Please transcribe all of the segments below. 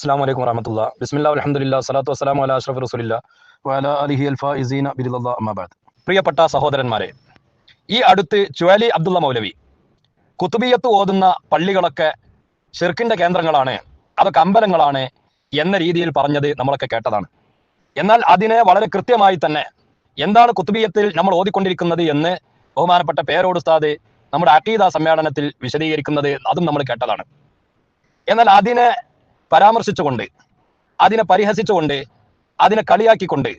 അസ്സാം വലൈക്കും വറഹമത്തുള്ള. ബിസ്മില്ലാ അലഹമുല്ല സലാത്തു വസ്സലാം അല അഷ്റഫ് റസുലില്ല. പ്രിയപ്പെട്ട സഹോദരന്മാരെ ഈ അടുത്ത് ചുവാലി അബ്ദുള്ള മൗലവി കുത്തുബിയത്ത് ഓതുന്ന പള്ളികളൊക്കെ ഷിർക്കിന്റെ കേന്ദ്രങ്ങളാണ് അതൊക്കെ അമ്പലങ്ങളാണ് എന്ന രീതിയിൽ പറഞ്ഞത് നമ്മളൊക്കെ കേട്ടതാണ്. എന്നാൽ അതിനെ വളരെ കൃത്യമായി തന്നെ എന്താണ് കുത്തുബിയത്തിൽ നമ്മൾ ഓതിക്കൊണ്ടിരിക്കുന്നത് എന്ന് ബഹുമാനപ്പെട്ട പേരോട് ഉസ്താദ് നമ്മുടെ അക്കീദ സമ്മേളനത്തിൽ വിശദീകരിക്കുന്നത് അതും നമ്മൾ കേട്ടതാണ്. എന്നാൽ അതിനെ പരാമർശിച്ചുകൊണ്ട് അതിനെ പരിഹസിച്ചുകൊണ്ട് അതിനെ കളിയാക്കിക്കൊണ്ട്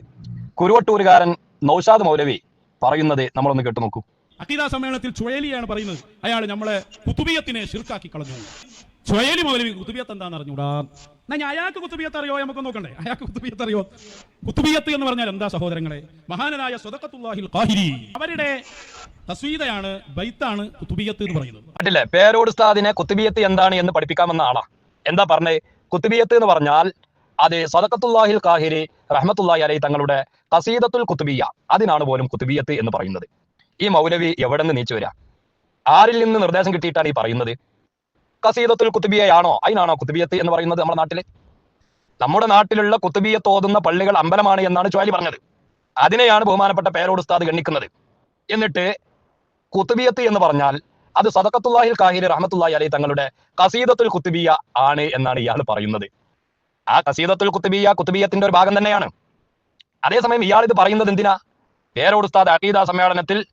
കുരുവട്ടൂരുകാരൻ നൌഷാദ് മൗലവി പറയുന്നത് നമ്മളൊന്ന് കേട്ടു നോക്കൂ അഖീദ സമ്മേളനത്തിൽ ചുഴലിയാണ് പറയുന്നത്. അയാൾ നമ്മളെ കുത്തുബിയത്തിനെ ശിർക്കാക്കി കളഞ്ഞു. ചുഴലി മൗലവി കുത്തുബിയത്ത് എന്താണെന്ന് അറിഞ്ഞൂടാ ഞാൻ അയാൾക്ക് കുത്തുബിയത്ത് അറിയോ? നമുക്ക് നോക്കണ്ടേ? അയാൾക്ക് കുത്തുബിയത്ത് അറിയോ? കുത്തുബിയത്ത് എന്ന് പറഞ്ഞാൽ എന്താ സഹോദരങ്ങളെ? മഹാനായ സ്വതക്കത്തുല്ലാഹിൽ ഖാഹിരി. അവരുടെ തസ്വീതയാണ് ബൈത്താണ് കുത്തുബിയത്ത് എന്ന് പറയുന്നത്. പേരോട് ഉസ്താദിനെ കുത്തുബിയത്ത് എന്താണ് എന്ന് പഠിപ്പിക്കാമെന്ന ആളാ. എന്താ പറഞ്ഞേ? കുത്തുബിയത്ത് എന്ന് പറഞ്ഞാൽ അത് സദക്കത്തുല്ലാഹിൽ കാഹിരി റഹ്മത്തുല്ലാഹി അലൈ തങ്ങളുടെ കസീദത്തുൽ കുത്തുബിയ അതിനാണ് പോലും കുത്തുബിയത്ത് എന്ന് പറയുന്നത്. ഈ മൗലവി എവിടെ നിന്ന് നീച്ചു വരാ? ആരിൽ നിന്ന് നിർദ്ദേശം കിട്ടിയിട്ടാണ് ഈ പറയുന്നത്? കസീദത്തുൽ കുത്തുബിയയാണോ അതിനാണോ കുത്തുബിയത്ത് എന്ന് പറയുന്നത് നമ്മുടെ നാട്ടിൽ? നമ്മുടെ നാട്ടിലുള്ള കുത്തുബിയത്ത് ഓതുന്ന പള്ളികൾ അമ്പലമാണ് എന്നാണ് ചുവാലി പറഞ്ഞത്. അതിനെയാണ് ബഹുമാനപ്പെട്ട പേരോട് ഉസ്താദ് ഗണ്ണിക്കുന്നത്. എന്നിട്ട് കുത്തുബിയത്ത് എന്ന് പറഞ്ഞാൽ അത് സദക്കത്തുല്ലാഹിൽ കാഹിർ റഹ്മത്തുല്ലാഹി അലൈ തങ്ങളുടെ കസീദത്തുൽ കുത്തുബിയ ആണ് എന്നാണ് ഇയാൾ പറയുന്നത്. ആ കസീദത്തുൽ കുത്തുബിയ കുത്തുബിയത്തിന്റെ ഒരു ഭാഗം തന്നെയാണ്. അതേസമയം ഇയാൾ ഇത് പറയുന്നത് എന്തിനാ? പേരോട് ഉസ്താദ് അഖീദ സമ്മേളനത്തിൽ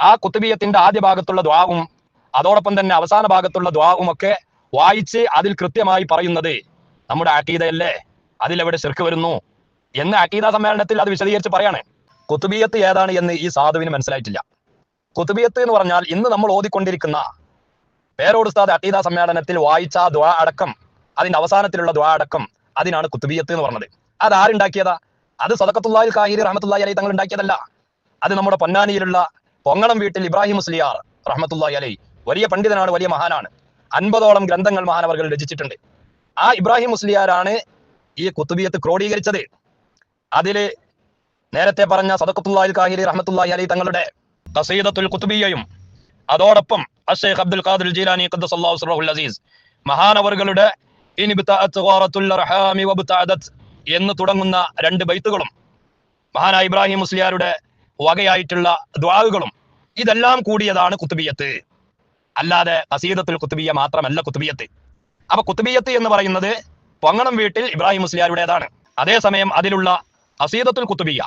ആ കുത്തുബിയത്തിന്റെ ആദ്യ ഭാഗത്തുള്ള ദ്വാവും അതോടൊപ്പം തന്നെ അവസാന ഭാഗത്തുള്ള ദ്വാവും ഒക്കെ വായിച്ച് അതിൽ കൃത്യമായി പറയുന്നത് നമ്മുടെ അഖീദയല്ലേ? അതിലെവിടെ ശിർക്ക് വരുന്നു? എന്ന് അഖീദ സമ്മേളനത്തിൽ അത് വിശദീകരിച്ച് പറയാണ്. കുത്തുബിയത്ത് ഏതാണ് എന്ന് ഈ സാധുവിന് മനസ്സിലായിട്ടില്ല. കുത്തുബിയത്ത് എന്ന് പറഞ്ഞാൽ ഇന്ന് നമ്മൾ ഓതിക്കൊണ്ടിരിക്കുന്ന പേരോട് ഉസ്താദ് അഖീദ സമ്മേളനത്തിൽ വായിച്ച ദ്വാ അടക്കം അതിന്റെ അവസാനത്തിലുള്ള ദ്വാ അടക്കം അതിനാണ് കുത്തുബിയത്ത് എന്ന് പറഞ്ഞത്. അത് ആരുണ്ടാക്കിയതാ അത് സദക്കത്തുല്ലാഹിൽ കാഹിരി റഹമത്തുല്ലാഹി അലൈ തങ്ങൾ ഉണ്ടാക്കിയതല്ല. അത് നമ്മുടെ പൊന്നാനിയിലുള്ള പൊങ്ങളം വീട്ടിൽ ഇബ്രാഹിം മുസ്ലിയാർ റഹമത്തുല്ലാഹി അലൈ വലിയ പണ്ഡിതനാണ് വലിയ മഹാനാണ്. അൻപതോളം ഗ്രന്ഥങ്ങൾ മഹാനവർകൾ രചിച്ചിട്ടുണ്ട്. ആ ഇബ്രാഹിം മുസ്ലിയാരാണ് ഈ കുത്തുബിയത്ത് ക്രോഡീകരിച്ചത്. അതിൽ നേരത്തെ പറഞ്ഞ സദക്കത്തുല്ലാഹിൽ കാഹിരി റഹമത്തുല്ലാഹി അലൈ തങ്ങളുടെ കസീദത്തുൽ കുത്തുബിയയും അതോടൊപ്പം അഷേഖ് അബ്ദുൽ ഖാദിർ ജീലാനി തആല അസീസ് മഹാനവറുകളുടെ എന്ന് തുടങ്ങുന്ന രണ്ട് ബൈത്തുകളും മഹാനായ ഇബ്രാഹിം മുസ്ലിയാരുടെ വകയായിട്ടുള്ള ദ്വാവുകളും ഇതെല്ലാം കൂടിയതാണ് കുത്തുബിയത്ത് അല്ലാതെ കസീദത്തുൽ കുത്തുബിയ മാത്രമല്ല കുത്തുബിയത്ത് അപ്പൊ കുത്തുബിയത്ത് എന്ന് പറയുന്നത് പൊങ്ങണം വീട്ടിൽ ഇബ്രാഹിം മുസ്ലിയാരുടേതാണ്. അതേസമയം അതിലുള്ള കസീദത്തുൽ കുത്തുബിയ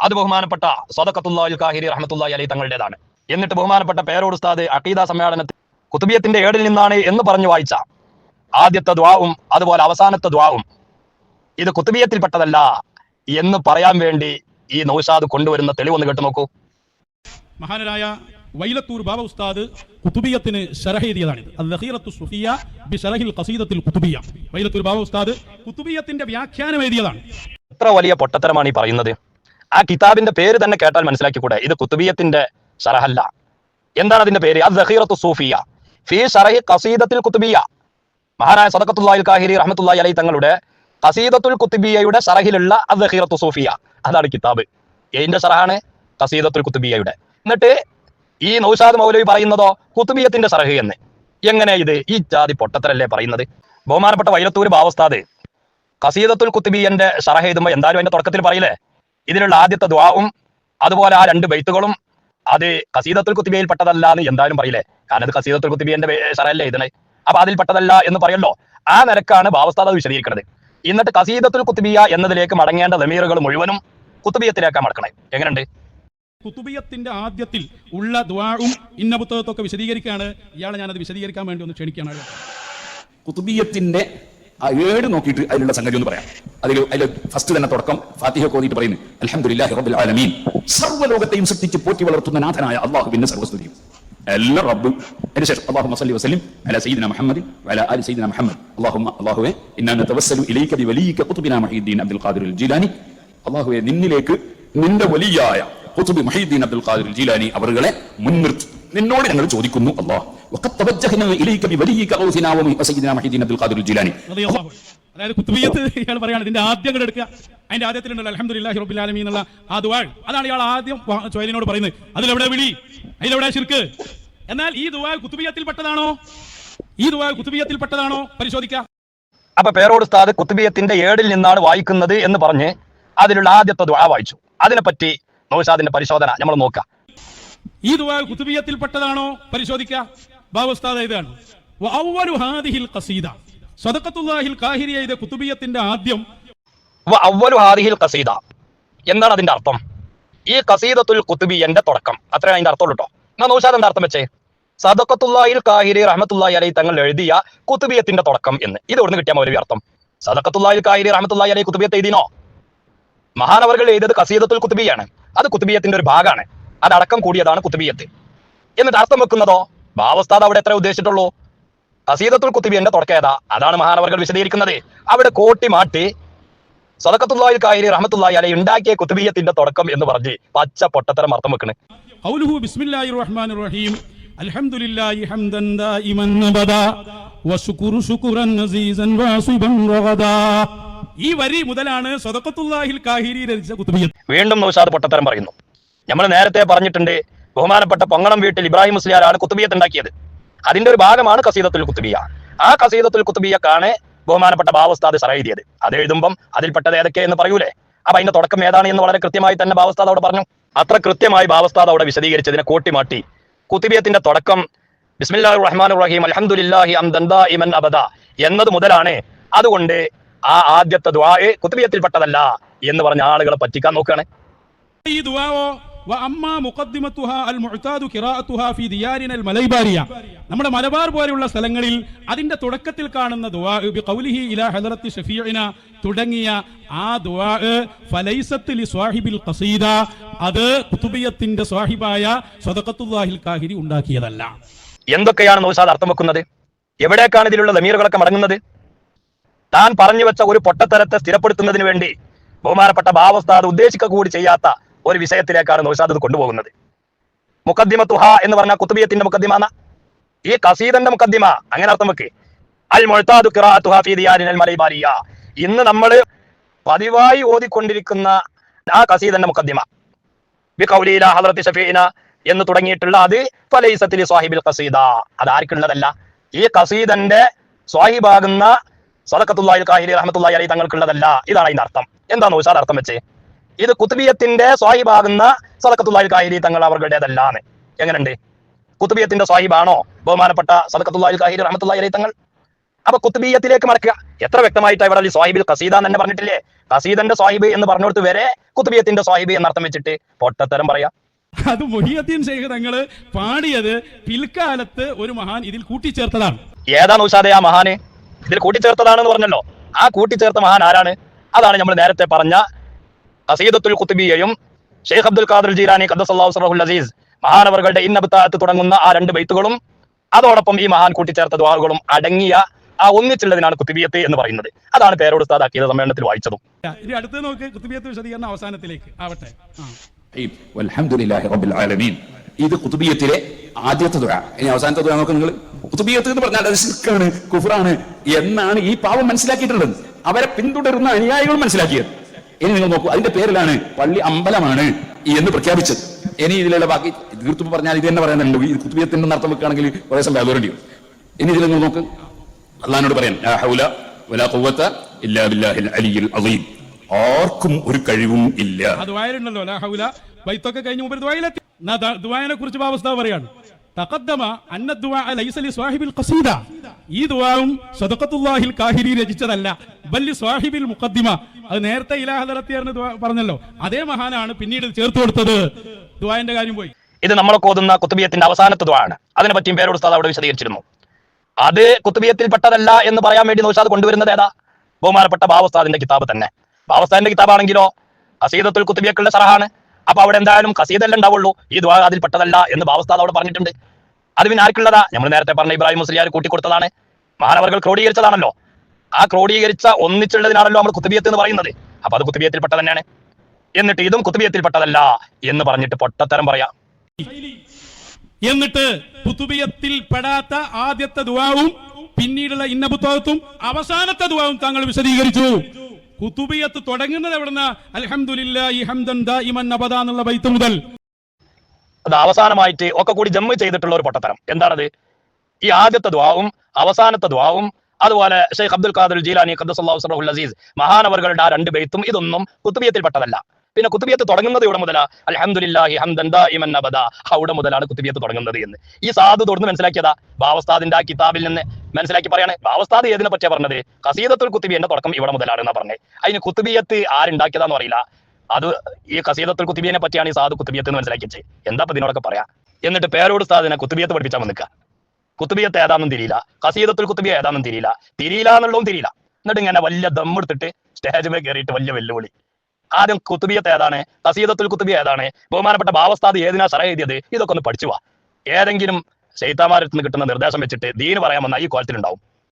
അത് ബഹുമാനപ്പെട്ട സദക്കത്തുല്ലാഹി കാഹിരി റഹ്മത്തുല്ലാഹി അലൈഹി തങ്ങളുടേതാണ്. എന്നിട്ട് ബഹുമാനപ്പെട്ട പേരോട് ഉസ്താദ് അഖീദ സമ്മേളനത്തിൽ കുത്തുബിയത്തിന്റെ ഏടിൽ നിന്നാണ് എന്ന് പറഞ്ഞു വായിച്ച ആദ്യത്തെ ദ്വാവും അതുപോലെ അവസാനത്തെ ദ്വാവും ഇത് കുത്തുബിയത്തിൽപ്പെട്ടതല്ല എന്ന് പറയാൻ വേണ്ടി ഈ നൗഷാദ് കൊണ്ടുവരുന്ന തെളിവൊന്ന് കേട്ടു നോക്കൂ. മഹാനരായ വൈലത്തൂർ ബാബ ഉസ്താദ് കുത്തുബിയത്തിന് എഴുതിയതാണിത് അൽ-ലഖീറത്തു സുഫിയ ബി ഷറഹിൽ ഖസീദത്തിൽ കുത്തുബിയ. വൈലത്തൂർ ബാബ ഉസ്താദ് കുത്തുബിയത്തിന്റെ വ്യാഖ്യാനം എഴുതിയതാണ്. എത്ര വലിയ പൊട്ടത്തരമാണ് ഈ പറയുന്നത്? ആ കിതാബിന്റെ പേര് തന്നെ കേട്ടാൽ മനസ്സിലാക്കി മനസ്സിലാക്കിക്കൂടെ? ഇത് കുത്തുബിയത്തിന്റെ ഷറഹല്ല എന്താണ് അതിന്റെ പേര്? സൂഫിയ. ഫി ഷറഹി കസീദത്തിൽ കുത്തുബിയ. മഹാനായ സദക്കത്തുല്ലാഹിൽ കാഹിരി റഹ്മത്തുല്ലാഹി അലൈ തങ്ങളുടെ ഖസീദത്തുൽ കുത്തുബിയയുടെ ഷറഹിലുള്ള അത് സൂഫിയ. അതാണ് കിതാബ്. ഏതിന്റെ ഷറഹാണ് ഖസീദത്തുൽ കുത്തുബിയയുടെ. എന്നിട്ട് ഈ നൗഷാദ് മൗലവി പറയുന്നതോ കുത്തുബിയത്തിന്റെ ഷറഹ് എന്ന്. എങ്ങനെ ഇത്? ഈ ജാതി പൊട്ടത്തരല്ലേ പറയുന്നത്? ബഹുമാനപ്പെട്ട വൈലത്തൂർ ബാവസ്താദ് കസീദത്തുൽ കുത്തുബിയന്റെ ഷറഹ് എഴുതുമ്പോൾ എന്തായാലും അതിന്റെ തുടക്കത്തിൽ പറയില്ലേ? ഇതിലുള്ള ആദ്യത്തെ ദ്വാവും അതുപോലെ ആ രണ്ട് ബൈത്തുകളും അത് കസീദത്തുൽ കുത്തിബിയയിൽ പെട്ടതല്ല എന്ന് എന്തായാലും പറയില്ലേ? കാരണം അത് കസീദത്തുൽ കുത്തിബിയന്റെ ശരല്ലേ എഴുതണേ. അപ്പൊ അതിൽ പെട്ടതല്ല എന്ന് പറയല്ലോ. ആ നിരക്കാണ് ഭാവസ്ഥാത വിശദീകരിക്കുന്നത് എന്നിട്ട് കസീദത്തുൽ കുത്തുബിയ എന്നതിലേക്ക് മടങ്ങേണ്ട ലമീറുകൾ മുഴുവനും കുത്തുബിയത്തിലേക്കാണ് മടക്കണേ. എങ്ങനെയുണ്ട്? കുത്തുബിയത്തിന്റെ ആദ്യത്തിൽ ഉള്ള ദ്വാവും ഇന്ന പുസ്തകത്തൊക്കെ വിശദീകരിക്കുകയാണ്. ഇയാളെ ഞാനത് വിശദീകരിക്കാൻ വേണ്ടി ഒന്ന് ക്ഷണിക്കുകയാണ്. കുത്തുബിയത്തിന്റെ ആ ഏട് നോക്കിയിട്ട് അതിലുള്ള സംഗതി ഒന്ന് പറയാം. അതിൽ അതിൽ ഫസ്റ്റ് തന്നെ തുടക്കം ഫാത്തിഹ കോതിയിട്ട് പറയുന്നു അൽഹംദുലില്ലാഹി റബ്ബിൽ ആലമീൻ. സർവലോകത്തെയും സൃഷ്ടിച്ച് പോറ്റി വളർത്തുന്ന നാഥനായ അള്ളാഹുവിന്റെ സർവസ്തുതിയും എല്ലാ റബ്ബും. അതിനുശേഷം അള്ളാഹു സല്ലി വസ്ലിം അല സയ്യിദിന മുഹമ്മദ് അല അലി സയ്യിദിന മുഹമ്മദ്. അല്ലാഹുമ്മ അല്ലാഹുവേ ഇന്നാ നതവസ്സലു ഇലൈക വലിയ ഖുതുബിന മഹീദ്ദീൻ അബ്ദുൽ ഖാദിർ ജീലാനി. അല്ലാഹുവേ നിന്നിലേക്ക് നിന്റെ വലിയായ ഖുതുബ് മഹീദ്ദീൻ അബ്ദുൽ ഖാദിർ ജിലാനി അവരുടെ മുൻനിർത്തി. നിന്നോട് ഞങ്ങൾ ചോദിക്കുന്നു അള്ളാഹ് ഇയാൾ ആദ്യം എടുക്കുക. അതിന്റെ എന്നുള്ള ആ അതാണ് ഇയാൾ ആദ്യം പറയുന്നത്. അതിലെവിടെ വിളി? അതിലെവിടെ ശിർക്ക്? എന്നാൽ ഈ ദുവാ കുത്തുബിയത്തിൽപ്പെട്ടതാണോ ഈ ദുവാ കുത്തുബിയത്തിൽപ്പെട്ടതാണോ പരിശോധിക്കുക അപ്പൊ പേരോട് സ്ഥാദ് കുത്തുബിയത്തിന്റെ ഏടിൽ നിന്നാണ് വായിക്കുന്നത് എന്ന് പറഞ്ഞ് അതിലുള്ള ആദ്യത്തെ ദുവാ വായിച്ചു. അതിനെപ്പറ്റി നൗഷാദിന്റെ പരിശോധന നമ്മൾ നോക്കാം. ഈ ദുവാ കുത്തുബിയത്തിൽപ്പെട്ടതാണോ പരിശോധിക്കുക ബാബുസ്താദ് ഇതാണ് ആദ്യം. ഖസീദ. എന്താണ് അതിന്റെ അർത്ഥം? ഈ ഖസീദത്തുൽ കുത്തുബിയന്റെ തുടക്കം. അത്രേ അതിന്റെ അർത്ഥം കേട്ടോ എന്നാ നൗഷാദ് എന്താ അർത്ഥം വെച്ചേ? സദക്കത്തുല്ലാഹിൽ കാഹിരി റഹമത്തുല്ലാഹി അലൈ തങ്ങൾ എഴുതിയ കുത്തുബിയത്തിന്റെ തുടക്കം എന്ന്. ഇത് ഇവിടുന്ന് കിട്ടിയ മൗലവി അർത്ഥം. സദക്കത്തുല്ലാഹിൽ കാഹിരി റഹമത്തുല്ലാഹി അലൈ കുത്തുബിയത്ത് എഴുതിനോ മഹാനവർകൾ എഴുതിയത് കസീദത്തുൽ കുത്തുബിയാണ് അത് കുത്തുബിയത്തിന്റെ ഒരു ഭാഗമാണ്. അത് അടക്കം കൂടിയതാണ് കുത്തുബിയത്ത് എന്നിട്ട് അർത്ഥം വെക്കുന്നതോ ഭാവസ്ഥാദ് അവിടെ എത്ര ഉദ്ദേശിച്ചിട്ടുള്ളൂ കസീദത്തുൽ കുത്തുബിയന്റെ തുടക്കം ഏതാ അതാണ് മഹാനവർകൾ വിശദീകരിക്കുന്നത് അവിടെ കോട്ടി മാറ്റി സദക്കത്തുല്ലാഹിൽ കാഹിരി റഹ്മത്തുല്ലാഹി അലൈ ഉണ്ടാക്കിയ കുത്തുബിയത്തിന്റെ തുടക്കം എന്ന് പറഞ്ഞ് പച്ച പൊട്ടത്തരം അർത്ഥം വെക്കണ് قوله بسم الله الرحمن الرحيم الحمد لله حمدا دائما ابدا وشكر شكرا عزيزا واصبا رغدا ഈ വരി മുതലാണ് സദഖത്തുല്ലാഹിൽ കാഹിരി രചിച്ച കുത്തുബിയത്ത് വീണ്ടും നൗഷാദ് പൊട്ടത്തരം പറയുന്നു നമ്മൾ നേരത്തെ പറഞ്ഞിട്ടുണ്ട് ബഹുമാനപ്പെട്ട പൊങ്ങണം വീട്ടിൽ ഇബ്രാഹിം മുസ്ലിയാരാണ് കുത്തുബിയത്ത് ഉണ്ടാക്കിയത് അതിന്റെ ഒരു ഭാഗമാണ് കസീദത്തുൽ കുത്തുബിയ ആ കസീദത്തുൽ കുത്തുബിയക്കാണ് ബഹുമാനപ്പെട്ട ഭാവസ്ഥാദ് സറ എഴുതിയത് അത് എഴുതുമ്പം അതിൽപ്പെട്ടത് ഏതൊക്കെ എന്ന് പറയൂലേ? അപ്പൊ അതിന്റെ തുടക്കം ഏതാണ് എന്ന് വളരെ കൃത്യമായി തന്നെ ഭാവസ്ഥാദ് അവിടെ പറഞ്ഞു. അത്ര കൃത്യമായി ഭാവസ്ഥാദ് അവിടെ വിശദീകരിച്ചതിനെ കൂട്ടിമാട്ടി. കുത്തുബിയത്തിന്റെ തുടക്കം ബിസ്മില്ലാഹി റഹ്മാൻ റഹീം അൽഹംദുലില്ലാഹി അംദൻ അബദ എന്നത് മുതലാണ്. അതുകൊണ്ട് ആ ആദ്യത്തെ ദ്വായെ കുത്തുബിയത്തിൽപ്പെട്ടതല്ല എന്ന് പറഞ്ഞ ആളുകളെ പറ്റിക്കാൻ നോക്കുകയാണ്. ഈ നമ്മുടെ മലബാർ പോലെയുള്ള സ്ഥലങ്ങളിൽ അതിന്റെ തുടക്കത്തിൽ കാണുന്ന ഇലാ തുടങ്ങിയ ആ ഖസീദ അത് കുതുബിയത്തിന്റെ സ്വാഹിബായ സദഖത്തുല്ലാഹിൽ കാഹിരി ഉണ്ടാക്കിയതല്ല. എന്തൊക്കെയാണ് നൗസാദ് അർത്ഥം വെക്കുന്നത്? എവിടേക്കാണ് ഇതിലുള്ള ലമീറുകളൊക്കെ മടങ്ങുന്നത്? താൻ പറഞ്ഞു വെച്ച ഒരു പൊട്ടത്തരത്തെ സ്ഥിരപ്പെടുത്തുന്നതിന് വേണ്ടി ബഹുമാനപ്പെട്ട ഭാവസ്ഥാദ് ഉദ്ദേശിക്കുക കൂടി ചെയ്യാത്ത ഒരു വിഷയത്തിലേക്കാണ് നൗഷാദ് കൊണ്ടുപോകുന്നത്. മുഖദ്ദിമ തുഹ എന്ന് പറഞ്ഞ കുത്തുബിയത്തിന്റെ മുഖദ്ദിമ ഈ കസീദന്റെ മുഖദ്ദിമ. അങ്ങനെ അർത്ഥം വെക്ക്. അൽ മൊഴത്താദു മലൈബാലിയ ഇന്ന് നമ്മൾ പതിവായി ഓതിക്കൊണ്ടിരിക്കുന്ന ആ കസീദന്റെ മുഖദ്ദിമ. ഇലാ ഹദ്റത്തി ഷഫീന എന്ന് തുടങ്ങിയിട്ടുള്ള അത് ഫലൈസത്തിൽ സ്വാഹിബിൽ ഖസീദ. അത് ആർക്കുള്ളതല്ല. ഈ ഖസീദന്റെ സ്വാഹിബാകുന്ന സദക്കത്തുല്ലാഹിൽ കാഹിരി റഹ്മത്തുള്ളാഹി അലൈഹി തങ്ങൾക്കുള്ളതല്ല. ഇതാണ് അതിന്റെ അർത്ഥം. എന്താണ് ഉഷാദ് അർത്ഥം വെച്ച്? ഇത് കുത്തുബിയത്തിന്റെ സ്വാഹിബാകുന്ന സദക്കത്തുള്ള കാഹിരി തങ്ങൾ അവരുടേതല്ലാന്ന് എങ്ങനെയുണ്ട്? കുത്തുബിയത്തിന്റെ സ്വാഹിബാണോ? ബഹുമാനപ്പെട്ട സദക്കത്തുള്ള കാഹിരി റഹ്മത്തുള്ളാഹി അലൈഹി തങ്ങൾ. അപ്പൊ കുത്തുബിയത്തിലേക്ക് മടക്കുക. എത്ര വ്യക്തമായിട്ട് ഇവിടെ ഈ സ്വാഹിബിൽ കസീദ എന്ന് തന്നെ പറഞ്ഞിട്ടില്ലേ? കസീദന്റെ സ്വാഹിബ് എന്ന് പറഞ്ഞിടത്ത് വരെ കുത്തുബിയത്തിന്റെ സ്വാഹിബ് എന്നർത്ഥം വെച്ചിട്ട് പൊട്ടത്തരം പറയാം. അത് മൊഹിയദ്ദീൻ ശൈഖ് തങ്ങൾ പാടിയത് പിൽക്കാലത്ത് ഒരു മഹാൻ ഇതിൽ കൂട്ടിച്ചേർത്തതാണ്. ഏതാണ് ഉഷാദെ ആ മഹാന്? ഇതിൽ കൂട്ടിച്ചേർത്തതാണെന്ന് പറഞ്ഞല്ലോ. ആ കൂട്ടിച്ചേർത്ത മഹാൻ ആരാണ്? അതാണ് നമ്മൾ നേരത്തെ പറഞ്ഞ അസീദത്തുൽ കുത്തുബിയയും ഷെയ്ഖ് അബ്ദുൽ ഖാദർ ജീരാനി ഖദ്ദസല്ലാഹു സറഹുൽ അസീസ് മഹാനവറുകളുടെ ഇന്നബത്താത്ത് തുടങ്ങുന്ന ആ രണ്ട് ബൈത്തുകളും അതോടൊപ്പം ഈ മഹാൻ കൂട്ടിച്ചേർത്ത ദ്വാകളും അടങ്ങിയ ആ ഒന്നിച്ചുള്ളതിനാണ് കുത്തുബിയത്ത് എന്ന് പറയുന്നത്. അതാണ് പേരോട് ഉസ്താദ് ഉസ്താദാക്കിയത് സമ്മേളനത്തിൽ വായിച്ചതും. ഇനി അടുത്ത് നോക്ക് കുത്തുബിയത്ത് വിശദീകരണം അവസാനത്തിലേക്ക്. ആവട്ടെ. ഈ വൽഹംദുലില്ലാഹി റബ്ബിൽ ആലമീൻ. ഇത് കുത്തുബിയത്തിലെ ആദ്യത്തെ ദുആ. ഇനി അവസാനത്തെ ദുആ നോക്ക് നിങ്ങൾ കുത്തുബിയത്ത് എന്ന് പറഞ്ഞാൽ അത് ശിർക്കാണ് കുഫറാണ് എന്നാണ് ഈ പാവം മനസ്സിലാക്കിയിട്ടുള്ളത്. അവരെ പിന്തുടരുന്ന അനുയായികൾ മനസ്സിലാക്കിയത്. ഇനി നിങ്ങൾ നോക്കൂ അതിന്റെ പേരിലാണ് പള്ളി അമ്പലമാണ് എന്ന് പ്രഖ്യാപിച്ചത്. ഇനി ഇതിലുള്ള ബാക്കി തീർത്തും പറഞ്ഞാൽ ഇത് തന്നെ പറയാനുണ്ട് ഈ കുത്തുബിയത്തിന്റെ അർത്ഥം വെക്കുകയാണെങ്കിൽ കുറേ സമയം വരും. ഇനി ഇതിൽ നിങ്ങൾ നോക്ക്. അള്ളഹാനോട് പറയാൻ ആർക്കും ഒരു കഴിവും ഇല്ല. അത് ദുആയിലുണ്ടല്ലോ ലാ ഹൗല. ബൈത്തൊക്കെ കഴിഞ്ഞ് മുമ്പ് ദുആയിലെത്തി. എന്നാ ദ- ദുആനെ കുറിച്ച് ബാബസ്താവ് പറയാണ് തഖദ്ദമ അന്ന ദുആ സ്വാഹിബിൽ ഖസീദ. ഈ ദുആവും സദഖത്തുല്ലാഹിൽ കാഹിരി രചിച്ചതല്ല. ബല്ലി സ്വാഹിബിൽ മുഖദ്ദിമ. അത് നേരത്തെ ഇലാഹ നടത്തിയായിരുന്നു ദുആ പറഞ്ഞല്ലോ. അതേ മഹാനാണ് പിന്നീട് ചേർത്തു കൊടുത്തത്. ദുആന്റെ കാര്യം പോയി. ഇത് നമ്മൾ കോതുന്ന കുത്തുബിയത്തിന്റെ അവസാനത്തെ ദ്വാണ് അതിനെ പറ്റിയും പേരോട് ഉസ്താദ് അവിടെ വിശദീകരിച്ചിരുന്നു. അത് കുത്തുബിയത്തിൽപ്പെട്ടതല്ല എന്ന് പറയാൻ വേണ്ടി നോഷാദ് കൊണ്ടുവരുന്നത് ഏതാ? ബഹുമാനപ്പെട്ട ബാവസ്താദിന്റെ കിതാബ് തന്നെ. ബാവസ്താദിന്റെ കിതാബാണെങ്കിലോ? അസീദത്തുൽ കുത്തുബിയക്കുള്ള സറഹാണ് അപ്പൊ അവിടെ എന്തായാലും കസീദല്ലേ ഉണ്ടാവുള്ളൂ? ഈ ദ്വാ അതിൽ പെട്ടതല്ല എന്ന് ബാവസ്താദ് അവിടെ പറഞ്ഞിട്ടുണ്ട്. അത് പിന്നെ ആർക്കുള്ളതാ? നമ്മൾ നേരത്തെ പറഞ്ഞ ഇബ്രാഹിം മുസ്ലിയാർ കൂട്ടിക്കൊടുത്തതാണ്. മാനവർകൾ ക്രോഡീകരിച്ചതാണല്ലോ. ആ ക്രോഡീകരിച്ച ഒന്നിച്ചുള്ളതിനാണല്ലോ നമ്മൾ കുത്തുബിയത്ത് എന്ന് പറയുന്നത്. അപ്പൊ അത് കുത്തുബിയത്തിൽപ്പെട്ട തന്നെയാണ്. എന്നിട്ട് ഇതും കുത്തുബിയത്തിൽപ്പെട്ടതല്ല എന്ന് പറഞ്ഞിട്ട് പൊട്ടത്തരം പറയാം. എന്നിട്ട് കുത്തുബിയത്തിൽ പെടാത്ത ആദ്യത്തെ ദുആവും പിന്നീടുള്ള ഇന്ന പുസ്തകത്തും അവസാനത്തെ ദുആവും താങ്കൾ വിശദീകരിച്ചു. കുത്തുബിയത്ത് തുടങ്ങുന്നത് എവിടുന്ന? അബദ എന്നുള്ള ബൈത്ത് മുതൽ. അത് അവസാനമായിട്ട് ഒക്കെ കൂടി ജമ്മ് ചെയ്തിട്ടുള്ള ഒരു പൊട്ടത്തരം. എന്താണത്? ഈ ആദ്യത്തെ ദ്വാവും അവസാനത്തെ ദ്വാവും അതുപോലെ ഷെയ്ഖ് അബ്ദുൽ ഖാദർ ജീലാനി ഖദ്ദസല്ലാഹു സറഹുൽ അസീസ് മഹാനവറുകളുടെ ആ രണ്ട് ബെയ്ത്തും ഇതൊന്നും കുത്തുബിയത്തിൽപ്പെട്ടതല്ല പിന്നെ കുത്തുബിയത്ത് തുടങ്ങുന്നത് ഇവിടെ മുതലാ? ദായിമൻ അബദ. അവിടെ മുതലാണ് കുത്തുബിയത്ത് തുടങ്ങുന്നത് എന്ന്. ഈ സാധു തുടർന്ന് മനസ്സിലാക്കിയതാ? ബാവസ്താദിന്റെ ആ കിതാബിൽ നിന്ന് മനസ്സിലാക്കി പറയാണ്. ബാവസ്താദ് ഏതിനെ പറ്റിയാ പറഞ്ഞത്? കസീദത്തുൽ കുത്തുബിയന്റെ തുടക്കം ഇവിടെ മുതലാണ് എന്നാ പറഞ്ഞത് അതിന് കുത്തുബിയത്ത് ആരുണ്ടാക്കിയതാന്ന് അറിയില്ല. അത് ഈ കസീദത്തുൽ കുത്തുബിയനെ പറ്റിയാണ് ഈ സാധു കുത്തുബിയത്ത് എന്ന് മനസ്സിലാക്കിച്ചത് എന്താ ഇതിനോടൊക്കെ പറയാ? എന്നിട്ട് പേരോട് സാദിനെ കുത്തുബിയത്ത് പഠിപ്പിച്ചാൽ വന്നിക്ക. കുത്തുബിയത്ത് ഏതാണെന്നും തിരിയില്ല. കസീദത്തുൽ കുത്തുബിയ ഏതാണെന്നും തിരിയില്ല. തിരിയില്ല എന്നുള്ളതും തിരിയില്ല. എന്നിട്ട് ഇങ്ങനെ വലിയ ദമ്മെടുത്തിട്ട് സ്റ്റേജ് മേ കയറിയിട്ട് വലിയ വെല്ലുവിളി. ആദ്യം കുത്തുബിയത്ത് ഏതാണ്? കസീദത്തുൽ കുത്തുബി ഏതാണ്? ബഹുമാനപ്പെട്ട ബാവസ്ഥാദ് ഏതിനാ സറ എഴുതിയത്? ഇതൊക്കെ ഒന്ന് പഠിച്ചു വാ. ഏതെങ്കിലും ശൈത്താമാരത്ത് നിന്ന് കിട്ടുന്ന നിർദ്ദേശം വെച്ചിട്ട് ദീന് പറയാൻ വന്ന ഈ കോലത്തിലുണ്ടാവും.